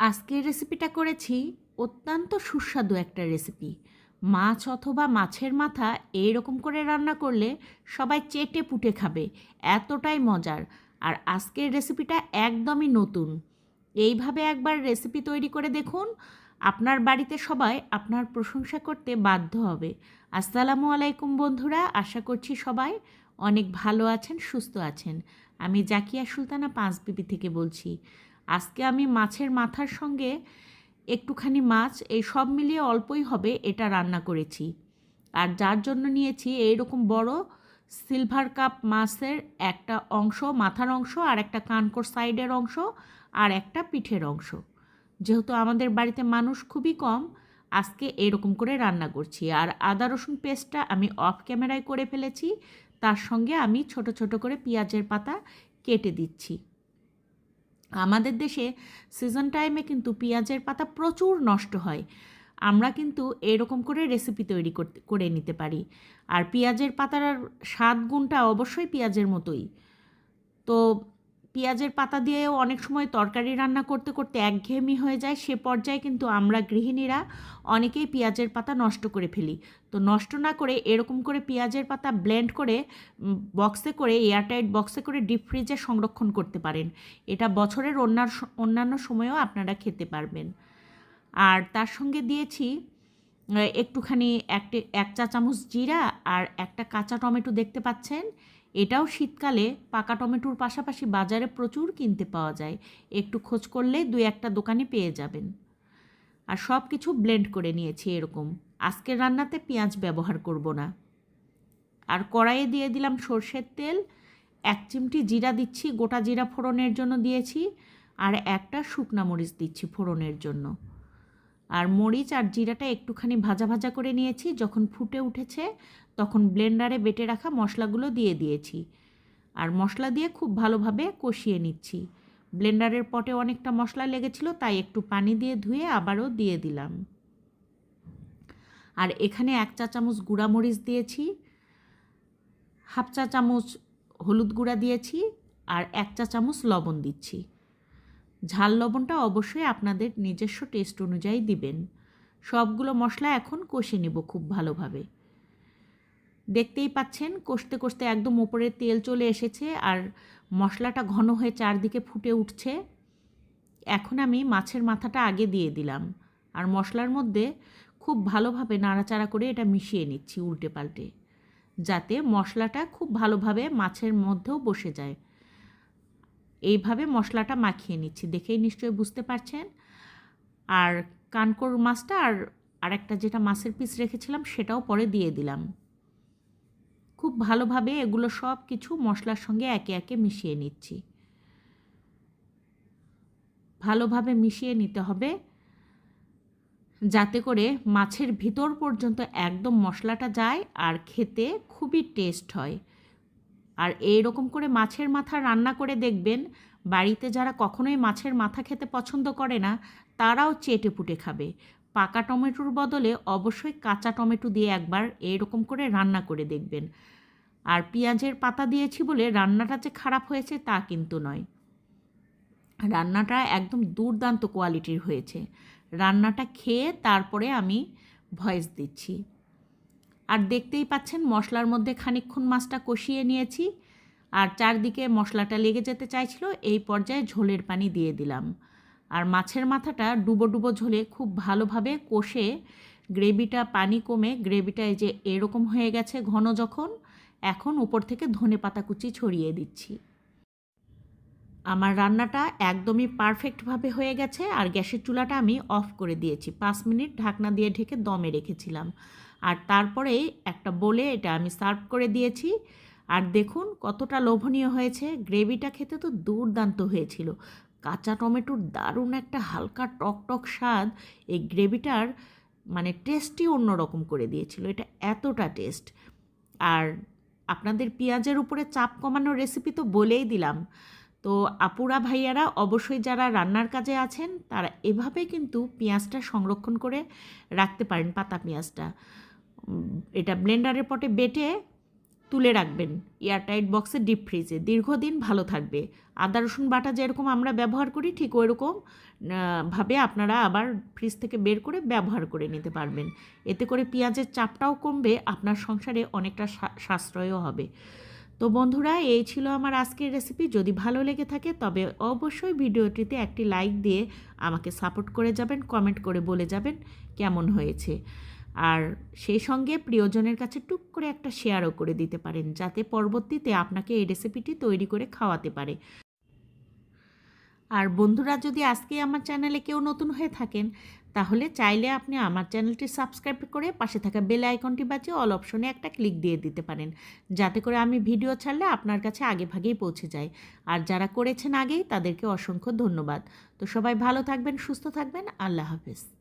আজকের রেসিপিটা করেছি অত্যন্ত সুস্বাদু একটা রেসিপি মাছ অথবা মাছের মাথা এইরকম করে রান্না করলে সবাই চেটে পুটে খাবে, এতটাই মজার। আর আজকের রেসিপিটা একদমই নতুন। এইভাবে একবার রেসিপি তৈরি করে দেখুন, আপনার বাড়িতে সবাই আপনার প্রশংসা করতে বাধ্য হবে। আসসালামু আলাইকুম বন্ধুরা, আশা করছি সবাই অনেক ভালো আছেন, সুস্থ আছেন। আমি জাকিয়া সুলতানা পাঁচবিবি থেকে বলছি। আজকে আমি মাছের মাথার সঙ্গে একটুখানি মাছ, এই সব মিলিয়ে অল্পই হবে এটা রান্না করেছি। আর যার জন্য নিয়েছি এইরকম বড় সিলভার কাপ মাছের একটা অংশ, মাথার অংশ আর একটা কানকোর সাইডের অংশ আর একটা পিঠের অংশ। যেহেতু আমাদের বাড়িতে মানুষ খুবই কম, আজকে এরকম করে রান্না করছি। আর আদা, রসুন পেস্টটা আমি অফ ক্যামেরায় করে ফেলেছি, তার সঙ্গে আমি ছোট ছোট করে পেঁয়াজের পাতা কেটে দিচ্ছি। আমাদের দেশে সিজন টাইমে কিন্তু পেঁয়াজের পাতা প্রচুর নষ্ট হয়। আমরা কিন্তু এরকম করে রেসিপি তৈরি করতে, করে নিতে পারি। আর পেঁয়াজের পাতার স্বাদ গুণটা অবশ্যই পেঁয়াজের মতোই। তো পেঁয়াজের পাতা দিয়েও অনেক সময় তরকারি রান্না করতে করতে একঘেয়েমি হয়ে যায়। সে পর্যায়ে কিন্তু আমরা গৃহিণীরা অনেকেই পেঁয়াজের পাতা নষ্ট করে ফেলি। তো নষ্ট না করে এরকম করে পেঁয়াজের পাতা ব্লেন্ড করে বক্সে করে এয়ারটাইট বক্সে করে ডিপ ফ্রিজে সংরক্ষণ করতে পারেন। এটা বছরের অন্যান্য অন্যান্য সময়েও আপনারা খেতে পারবেন। আর তার সঙ্গে দিয়েছি একটুখানি একটি, এক চা চামচ জিরা আর একটা কাঁচা টমেটো দেখতে পাচ্ছেন। এটাও শীতকালে পাকা টমেটোর পাশাপাশি বাজারে প্রচুর কিনতে পাওয়া যায়। একটু খোঁজ করলে দুই একটা দোকানে পেয়ে যাবেন। আর সব কিছু ব্লেন্ড করে নিয়েছি এরকম। আজকের রান্নাতে পেঁয়াজ ব্যবহার করব না। আর কড়াইয়ে দিয়ে দিলাম সর্ষের তেল। এক চিমটি জিরা দিচ্ছি, গোটা জিরা ফোড়নের জন্য দিয়েছি। আর একটা শুকনা মরিচ দিচ্ছি ফোড়নের জন্য। আর মরিচ আর জিরাটা একটুখানি ভাজা ভাজা করে নিয়েছি। যখন ফুটে উঠেছে, তখন ব্লেন্ডারে বেটে রাখা মশলাগুলো দিয়ে দিয়েছি। আর মশলা দিয়ে খুব ভালোভাবে কষিয়ে নিচ্ছি। ব্লেন্ডারের পটে অনেকটা মশলা লেগেছিল, তাই একটু পানি দিয়ে ধুয়ে আবারও দিয়ে দিলাম। আর এখানে এক চা চামচ গুঁড়া মরিচ দিয়েছি, হাফ চা চামচ হলুদ গুঁড়া দিয়েছি, আর এক চা চামচ লবণ দিচ্ছি। ঝাল লবণটা অবশ্যই আপনাদের নিজস্ব টেস্ট অনুযায়ী দিবেন। সবগুলো মশলা এখন কষে নেব খুব ভালোভাবে। দেখতেই পাচ্ছেন, কষতে কষতে একদম ওপরে তেল চলে এসেছে আর মশলাটা ঘন হয়ে চারদিকে ফুটে উঠছে। এখন আমি মাছের মাথাটা আগে দিয়ে দিলাম আর মশলার মধ্যে খুব ভালোভাবে নাড়াচাড়া করে এটা মিশিয়ে নিচ্ছি উল্টে পাল্টে। যাতে মশলাটা খুব ভালোভাবে মাছের মধ্যেও বসে যায়। এইভাবে মশলাটা মাখিয়ে নিচ্ছি। দেখেই নিশ্চয়ই বুঝতে পারছেন। আর কানকোর মাছটা আর আরেকটা যেটা মাছের পিস রেখেছিলাম, সেটাও পরে দিয়ে দিলাম। খুব ভালোভাবে এগুলো সব কিছু মশলার সঙ্গে একে একে মিশিয়ে নিচ্ছি। ভালোভাবে মিশিয়ে নিতে হবে। যাতে করে মাছের ভিতর পর্যন্ত একদম মশলাটা যায় আর খেতে খুবই টেস্ট হয়। আর এই রকম করে মাছের মাথা রান্না করে দেখবেন, বাড়িতে যারা কখনোই মাছের মাথা খেতে পছন্দ করে না, তারাও চেটে পুটে খাবে। পাকা টমেটোর বদলে অবশ্যই কাঁচা টমেটো দিয়ে একবার এইরকম করে রান্না করে দেখবেন। আর পেঁয়াজের পাতা দিয়েছি বলে রান্নাটা যে খারাপ হয়েছে তা কিন্তু নয়। রান্নাটা একদম দুর্দান্ত কোয়ালিটির হয়েছে। রান্নাটা খেয়ে তারপরে আমি ভয়েস দিচ্ছি। আর দেখতেই পাচ্ছেন মশলার মধ্যে খানিক্ষণ মাছটা কষিয়ে নিয়েছি। আর চারদিকে মশলাটা লেগে যেতে চাইছিল, এই পর্যায়ে ঝোলের পানি দিয়ে দিলাম। আর মাছের মাথাটা ডুবো ডুবো ঝোলে খুব ভালোভাবে কষে গ্রেভিটা পানি কমে, গ্রেভিটা এই যে এরকম হয়ে গেছে ঘন যখন, এখন উপর থেকে ধনে পাতা কুচি ছড়িয়ে দিচ্ছি। আমার রান্নাটা একদমই পারফেক্টভাবে হয়ে গেছে, আর গ্যাসের চুলাটা আমি অফ করে দিয়েছি। পাঁচ মিনিট ঢাকনা দিয়ে ঢেকে দমে রেখেছিলাম। আর তারপরে একটা বলে এটা আমি সার্ভ করে দিয়েছি। আর দেখুন কতটা লোভনীয় হয়েছে। গ্রেভিটা খেতে তো দুর্দান্ত হয়েছিল। কাঁচা টমেটোর দারুণ একটা হালকা টক টক স্বাদ এই গ্রেভিটার মানে টেস্টই অন্যরকম করে দিয়েছিল। এটা এতটা টেস্ট। আর আপনাদের পেঁয়াজের উপরে চাপ কমানোর রেসিপি তো বলেই দিলাম। তো আপুরা ভাইয়ারা অবশ্যই যারা রান্নার কাজে আছেন তারা এভাবে কিন্তু পেঁয়াজটা সংরক্ষণ করে রাখতে পারেন, পাতা পেঁয়াজটা। এটা ব্লেন্ডারের পটে বেটে তুলে রাখবেন। এয়ারটাইট বক্সে ডিপ ফ্রিজে। দীর্ঘদিন ভালো থাকবে। আদা, রসুন বাটা যেরকম আমরা ব্যবহার করি, ঠিক ওই রকম ভাবে আপনারা আবার ফ্রিজ থেকে বের করে ব্যবহার করে নিতে পারবেন। এতে করে পেঁয়াজের চাপটাও কমবে, আপনার সংসারে অনেকটা সাশ্রয়ও হবে। তো বন্ধুরা, এই ছিল আমার আজকের রেসিপি যদি ভালো লেগে থাকে, তবে অবশ্যই ভিডিওটিতে একটি লাইক দিয়ে আমাকে সাপোর্ট করে যাবেন কমেন্ট করে বলে যাবেন, কেমন হয়েছে। আর সেই সঙ্গে প্রিয়জনের কাছে টুক করে একটা শেয়ারও করে দিতে পারেন, যাতে পরবর্তীতে আপনাকে এই রেসিপিটি তৈরি করে খাওয়াতে পারে। আর বন্ধুরা, যদি আজকে আমার চ্যানেলে কেউ নতুন হয়ে থাকেন, তাহলে চাইলে আপনি আমার চ্যানেলটি সাবস্ক্রাইব করে পাশে থাকা বেল আইকনটি বাজিয়ে অল অপশনে একটা ক্লিক দিয়ে দিতে পারেন, যাতে করে আমি ভিডিও ছাড়লে আপনার কাছে আগে ভাগেই পৌঁছে যায়। আর যারা করেছেন আগেই, তাদেরকে অসংখ্য ধন্যবাদ। তো সবাই ভালো থাকবেন, সুস্থ থাকবেন, আল্লাহ হাফেজ।